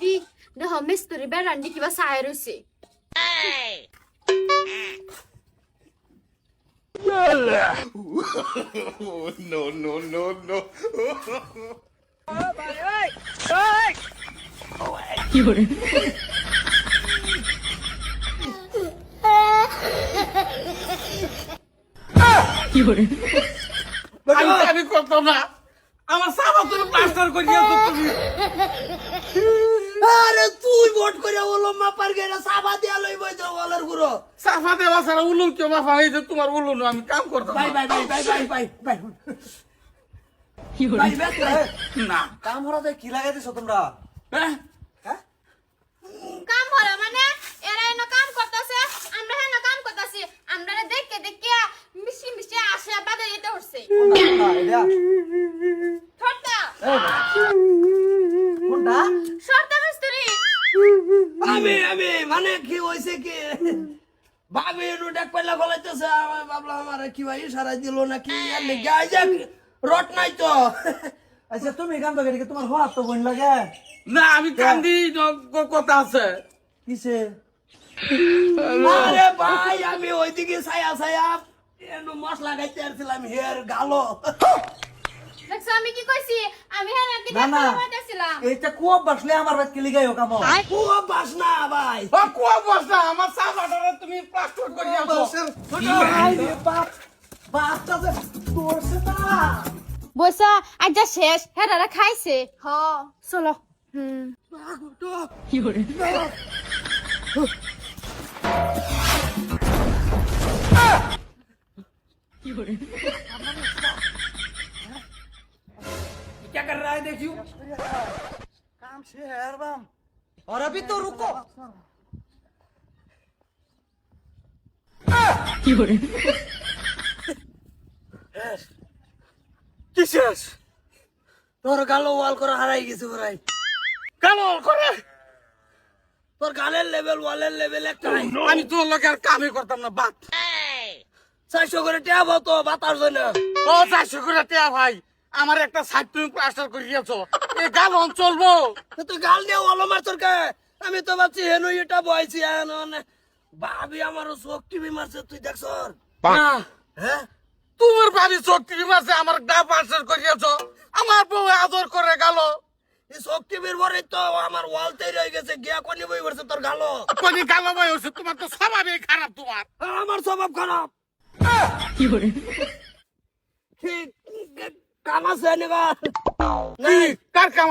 দিদি দেহ মিস্ত্রি বেড়ান্ডি কিবা চাই রয়েছে Oh, no, no, no, no. আমি আমি করতাম না আমার সাবা তুমি প্লাস্টার করে দিও তুমি। আরে তুই ভোট করে ওলো মাপার গেরা সাবা দিয়া লইব তো বলার গুরো সাফা দেওয়া সারা উলুল কেউ মাফা হইছে তোমার উলুল আমি কাম করতাম ভাই bye bye bye bye bye bye কি হলো? না। কাম হরাতে কি লাগাইতেছো তোমরা? হ্যাঁ? কোনটা এটা ঠোঁটটা কোনটা? শর্তা মিস্ত্রি। আমি আমি মানে কি হইছে কি? ভাবি এনু ডাক পাইলা ফলাইতেছে আমি ভাবলাম আমার কি ভাই ইশারা দিল নাকি? আর লেগে আই যাক রট নাই তো। আচ্ছা তুমি কাম তো তোমার হওয়ার তো বোন লাগে? না আমি কান্দি কথা আছে। কিসে? আরে ভাই আমি ওইদিকে ছায়া ছায়া এনু মশলা গাইতে আসছিলাম হেয়ার গালো। দেখছ আমি কি কইছি? আমি হেন কি না না। পাইতেছিলাম। এইটা কুয়াব বাসলে আমার বাদ কি লিগাইও কাম ও বাস না ভাই। ও কুয়া বসা আমার সাবাটারে তুমি প্লাস্টার করিয়া বাপ বাপটা যে তোরছে না। বৈসা আজ শেষ হেরারা খাইছে। হ চলো। হুম। क्या कर रहा है देखियो काम से है बम और अभी तो रुको কি শেষ তোর গালো ওয়াল করে হারাই গেছে ভাই কেন করে তোর গালের লেভেল ওয়ালের লেভেল একটা আমি তোর লোক আর কামই করতাম না বাত চারশো করে তো বাতার জন্য ও চারশো করে টিয়া ভাই আমার একটা সাইড তুমি প্লাস্টার করে দিয়েছ এ গাল অন চলবো তো গাল কে আমি তো ভাবছি হেনু এটা বয়ছি ভাবি আমারও চোখ টিভি মারছে তুই দেখছ? হ্যাঁ? তোমার ভাবি চোখ টিভি মারছে আমার গা প্লাস্টার করিয়েছ। আমার বউ আদর করে গেল। চোখ টিভির পরে তো আমার ওয়াল তৈরি হয়ে গেছে গিয়া কোনি বই করছে তোর গালো কোনি গালো বই হচ্ছে তোমার তো স্বভাবই খারাপ তোমার। আমার স্বভাব খারাপ। কাম আছে নেবা কি? কার কাম